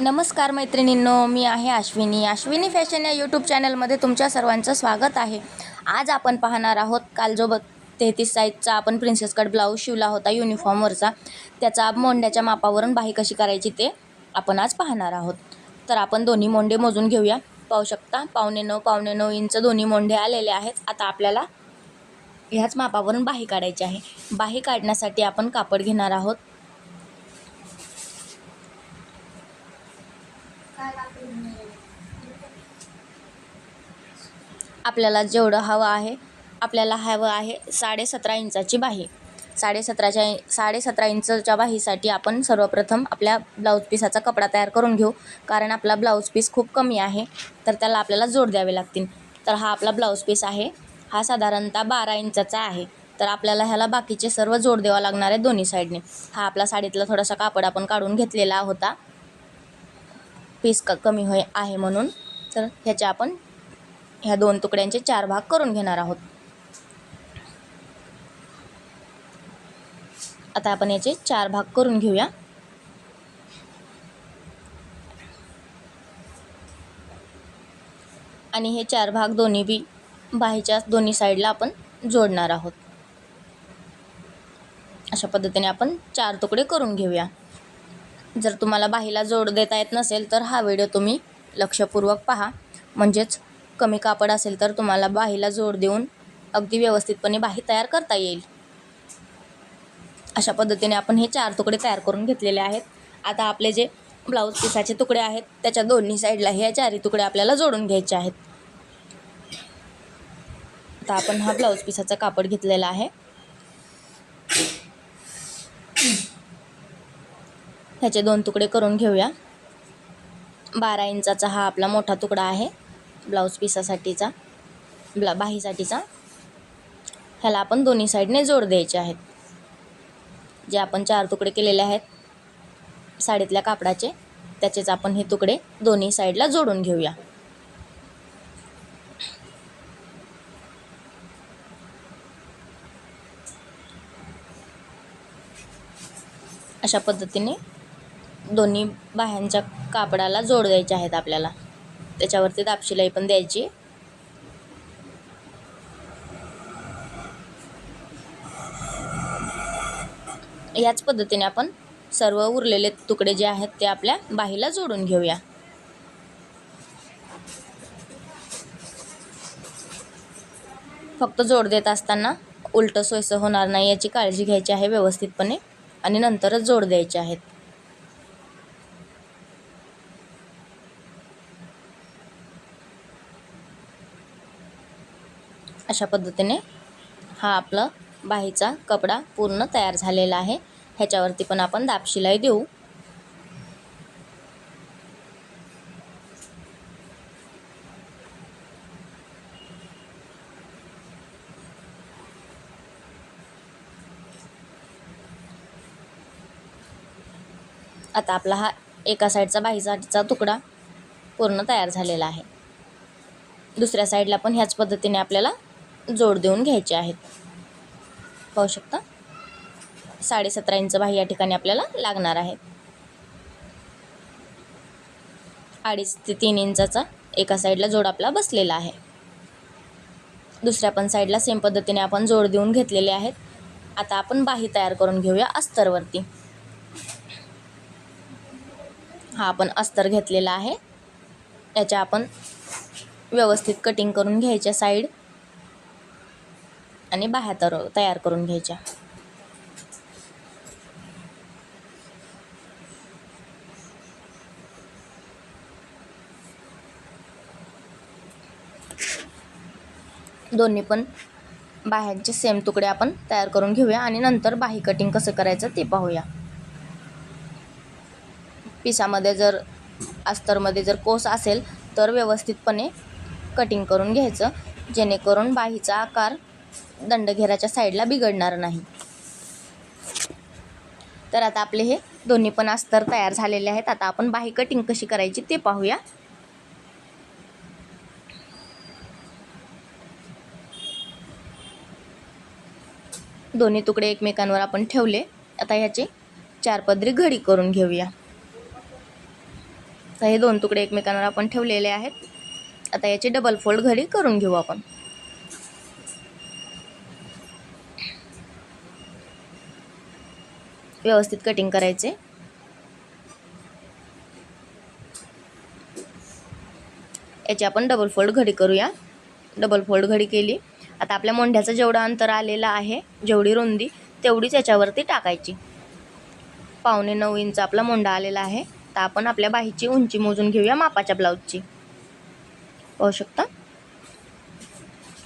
नमस्कार मैत्रिणींनो मी आहे अश्विनी. अश्विनी फॅशन या यूट्यूब चॅनलमध्ये तुमच्या सर्वांचं स्वागत आहे. आज आपण पाहणार आहोत काल जो ब तेहतीस साईजचा आपण प्रिन्सेस कट ब्लाऊज शिवला होता युनिफॉर्मवरचा त्याचा मोंड्याच्या मापावरून बाही कशी करायची ते आपण आज पाहणार आहोत. तर आपण दोन्ही मोंडे मोजून घेऊया. पाहू शकता पावणे नऊ पावणे नऊ इंच दोन्ही मोंडे आलेले आहेत. आता आपल्याला ह्याच मापावरून बाही काढायची आहे. बाही काढण्यासाठी आपण कापड घेणार आहोत. आपल्याला जेवढं हवं आहे आपल्याला हवं आहे साडेसतरा इंचाची बाही. साडेसतराच्या साडेसतरा इंचच्या बाहीसाठी आपण सर्वप्रथम आपल्या ब्लाऊज पीसाचा कपडा तयार करून घेऊ. कारण आपला ब्लाऊज पीस खूप कमी आहे तर त्याला आपल्याला जोड द्यावे लागतील. तर हा आपला ब्लाऊज पीस आहे हा साधारणतः बारा इंचाचा आहे. तर आपल्याला ह्याला बाकीचे सर्व जोड द्यावा लागणार आहे दोन्ही साईडने हा आपला साडीतला थोडासा कापड आपण काढून घेतलेला होता. पीस क कमी होय आहे म्हणून. तर ह्याचे आपण ह्या दोन तुकड्यांचे चार भाग करून घेणार आहोत. आता आपण याचे चार भाग करून घेऊया. आणि हे चार भाग दोन्ही बी बाहेच्या दोन्ही साईडला आपण जोडणार आहोत. अशा पद्धतीने आपण चार तुकडे करून घेऊया. जर तुम्हाला बाहीला जोड देता येत नसेल तर हा व्हिडिओ तुम्ही लक्षपूर्वक पहा. म्हणजेच कमी कापड असेल तर तुम्हाला बाहीला जोड देऊन अगदी व्यवस्थितपणे बाही तयार करता येईल. अशा पद्धतीने आपण हे चार तुकडे तयार करून घेतलेले आहेत. आता आपले जे ब्लाऊज पिसाचे तुकडे आहेत त्याच्या दोन्ही साईडला हे चारही तुकडे आपल्याला जोडून घ्यायचे आहेत. आता आपण हा ब्लाऊज पिसाचा कापड घेतलेला आहे. ह्याचे दोन तुकडे करून घेऊया. बारा इंचाचा हा आपला मोठा तुकडा आहे. ब्लाऊज पिसासाठीचा ब्ला बाहीसाठीचा ह्याला आपण दोन्ही साईडने जोड द्यायचे आहेत. जे आपण चार तुकडे केलेले आहेत साडीतल्या कापडाचे त्याचेच आपण हे तुकडे दोन्ही साईडला जोडून घेऊया. अशा पद्धतीने दोन्ही बाह्यांच्या कापडाला जोड द्यायचे आहेत आपल्याला. त्याच्यावरती दापशिलाई पण द्यायची. याच पद्धतीने आपण सर्व उरलेले तुकडे जे आहेत ते आपल्या बाहीला जोडून घेऊया. फक्त जोड देत असताना उलटं सोयसं होणार नाही याची काळजी घ्यायची आहे व्यवस्थितपणे आणि नंतरच जोड द्यायचे आहेत. अशा पद्धतीने हा आपला बाहीचा कपडा पूर्ण तयार झालेला आहे. ह्याच्यावरती पण आपण दाबशिलाई देऊ. आता आपला हा एका साईडचा बाहीसाठीचा तुकडा पूर्ण तयार झालेला आहे. दुसऱ्या साईडला पण ह्याच पद्धतीने आपल्याला जोड देऊन घ्यायचे आहेत. पाहू शकता? साडेसतरा इंच बाही या ठिकाणी आपल्याला लागणार आहे. अडीच ते तीन इंचाचा एका साईडला जोड आपला बसलेला आहे. दुसऱ्या पण साईडला सेम पद्धतीने आपण जोड देऊन घेतलेले आहेत. आता आपण बाही तयार करून घेऊया अस्तरवरती. हा आपण अस्तर घेतलेला आहे. याच्या आपण व्यवस्थित कटिंग करून घ्यायच्या साईड आणि बाह्या तर तयार करून घ्यायच्या. दोन्ही पण बाह्यांचे सेम तुकडे आपण तयार करून घेऊया आणि नंतर बाही कटिंग कसं करायचं ते पाहूया. पिसामध्ये जर अस्तरमध्ये जर कोस असेल तर व्यवस्थितपणे कटिंग करून घ्यायचं जेणेकरून बाहीचा आकार दंडघेराच्या साईडला बिघडणार नाही. तर आता आपले हे दोन्ही पण अस्तर तयार झालेले आहेत. आता आपण बाही कटिंग कशी करायची ते पाहूया. दोन्ही तुकडे एकमेकांवर आपण ठेवले. आता ह्याची चार पदरी घडी करून घेऊया. तर हे दोन तुकडे एकमेकांवर आपण ठेवलेले आहेत. आता याची डबल फोल्ड घडी करून घेऊ आपण. व्यवस्थित कटिंग करायचे. याची आपण डबल फोल्ड घडी करूया. डबल फोल्ड घडी केली. आता आपल्या मोंढ्याचं जेवढं अंतर आलेलं आहे जेवढी रुंदी तेवढीच याच्यावरती टाकायची. पावणे नऊ इंच आपला मोंढा आलेला आहे. तर आपण आपल्या बाहीची उंची मोजून घेऊया मापाच्या ब्लाऊजची पाहू शकता?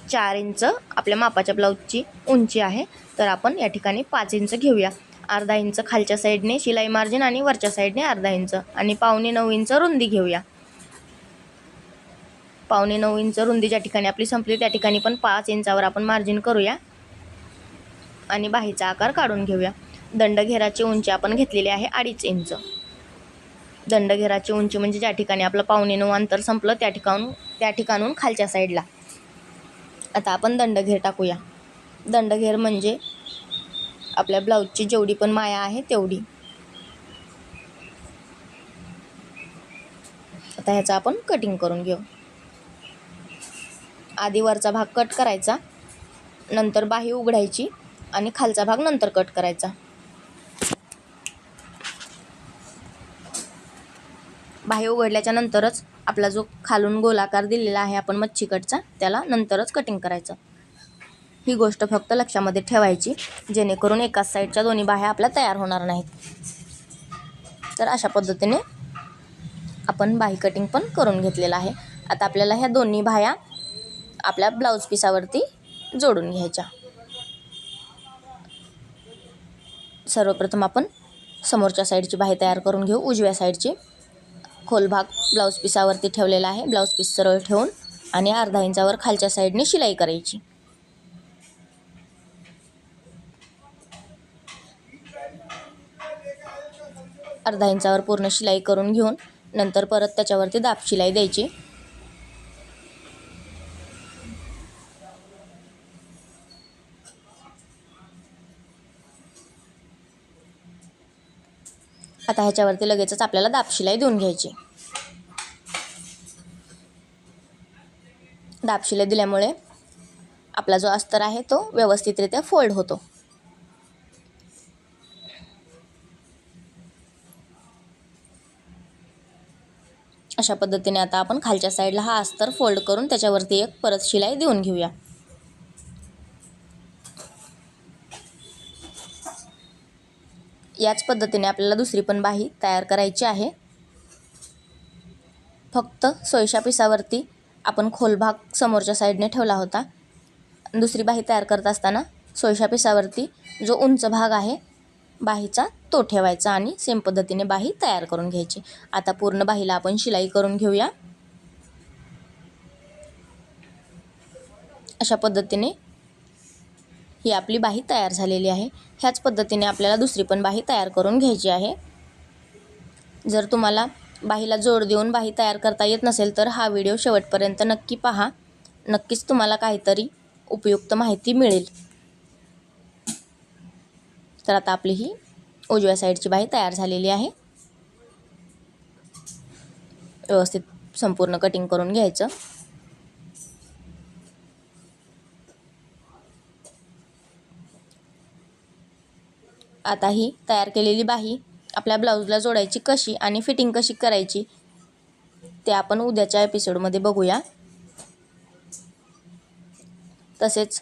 चार इंच आपल्या मापाच्या ब्लाऊजची उंची आहे. तर आपण या ठिकाणी पाच इंच घेऊया. अर्धा इंच खालच्या साईडने शिलाई मार्जिन आणि वरच्या साईडने अर्धा इंच. आणि पावणे नऊ इंच रुंदी घेऊया. पावणे नऊ इंच रुंदी ज्या ठिकाणी आपली संपली त्या ठिकाणी पण पाच इंचावर आपण मार्जिन करूया. आणि बाहीचा आकार काढून घेऊया. दंडघेराची उंची आपण घेतलेली आहे अडीच इंच. दंडघेराची उंची म्हणजे ज्या ठिकाणी आपलं पावणे नऊ अंतर संपलं त्या ठिकाणून त्या ठिकाणून खालच्या साईडला. आता आपण दंडघेर टाकूया. दंडघेर म्हणजे आपल्या ब्लाऊजची जेवढी पण माया आहे तेवढी. आता ह्याचं आपण कटिंग करून घेऊ. आधी वरचा भाग कट करायचा नंतर बाही उघडायची आणि खालचा भाग नंतर कट करायचा. बाही उघडल्याच्या नंतरच आपला जो खालून गोलाकार दिलेला आहे आपण मच्छी कटचा त्याला नंतरच कटिंग करायचं. ही गोष्ट फक्त लक्षामध्ये ठेवायची जेणेकरून एकाच साईडच्या दोन्ही बाह्या आपल्या तयार होणार नाहीत. तर अशा पद्धतीने आपण बाही कटिंग पण करून घेतलेलं आहे. आता आपल्याला ह्या दोन्ही बाह्या आपल्या ब्लाऊज पिसावरती जोडून घ्यायच्या. सर्वप्रथम आपण समोरच्या साईडची बाही तयार करून घेऊ. उजव्या साईडची खोल भाग ब्लाऊज पिसावरती ठेवलेला आहे. ब्लाऊज पीस सरळ ठेवून आणि अर्धा इंचावर खालच्या साईडने शिलाई करायची. अर्धा इंचावर पूर्ण शिलाई करून घेऊन नंतर परत त्याच्यावरती दाब शिलाई द्यायची. आता ह्याच्यावरती लगेचच आपल्याला दाब शिलाई देऊन घ्यायची. दाब शिलाई दिल्यामुळे आपला जो अस्तर आहे तो व्यवस्थितरित्या फोल्ड होतो. अशा पद्धतीने आता आपण खालच्या साईडला हा अस्तर फोल्ड करून त्याच्यावरती एक परत शिलाई देऊन घेऊया. याच पद्धतीने आपल्याला दुसरी पण बाही तयार करायची आहे. फक्त सोयशा पिसावरती आपण खोल भाग समोरच्या साईडने ठेवला होता. दुसरी बाही तयार करत असताना सोयशा पिसावरती जो उंच भाग आहे बाहीचा तो ठेवायचा आणि सेम पद्धतीने बाही तयार करून घ्यायची. आता पूर्ण बाहीला आपण शिलाई करून घेऊया. अशा पद्धतीने ही आपली बाही तयार झालेली आहे. ह्याच पद्धतीने आपल्याला दुसरी पण बाही तयार करून घ्यायची आहे. जर तुम्हाला बाहीला जोड देऊन बाही तयार करता येत नसेल तर हा व्हिडिओ शेवटपर्यंत नक्की पहा. नक्कीच तुम्हाला काहीतरी उपयुक्त माहिती मिळेल. तर आता आपली ही उजव्या साईडची बाही तयार झालेली आहे. व्यवस्थित संपूर्ण कटिंग करून घ्यायचं. आता ही तयार केलेली बाही आपल्या ब्लाऊजला जोडायची कशी आणि फिटिंग कशी करायची ते आपण उद्याच्या एपिसोडमध्ये बघूया. तसेच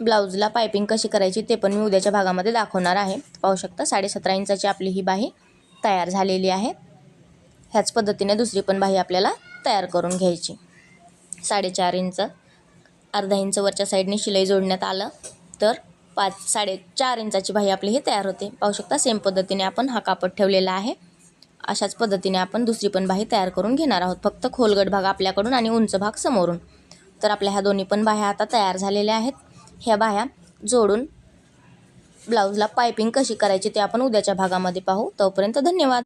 ब्लाऊजला पायपिंग कशी करायची ते पण मी उद्याच्या भागामध्ये दाखवणार आहे. पाहू शकता साडेसतरा इंचाची आपली ही बाही तयार झालेली आहे. ह्याच पद्धतीने दुसरी पण बाही आपल्याला तयार करून घ्यायची. साडेचार इंच अर्धा इंच वरच्या साईडने शिलाई जोडण्यात आलं तर पाच साडेचार इंचाची बाही आपली ही तयार होते. पाहू शकता सेम पद्धतीने आपण हा कापड ठेवलेला आहे. अशाच पद्धतीने आपण दुसरी पण बाही तयार करून घेणार आहोत. फक्त खोलगट भाग आपल्याकडून आणि उंच भाग समोरून. तर आपल्या ह्या दोन्ही पण बाह्या आता तयार झालेल्या आहेत. ह्या बाह्या जोडून ब्लाऊजला पायपिंग कशी करायची ते आपण उद्याच्या भागामध्ये पाहू. तोपर्यंत धन्यवाद.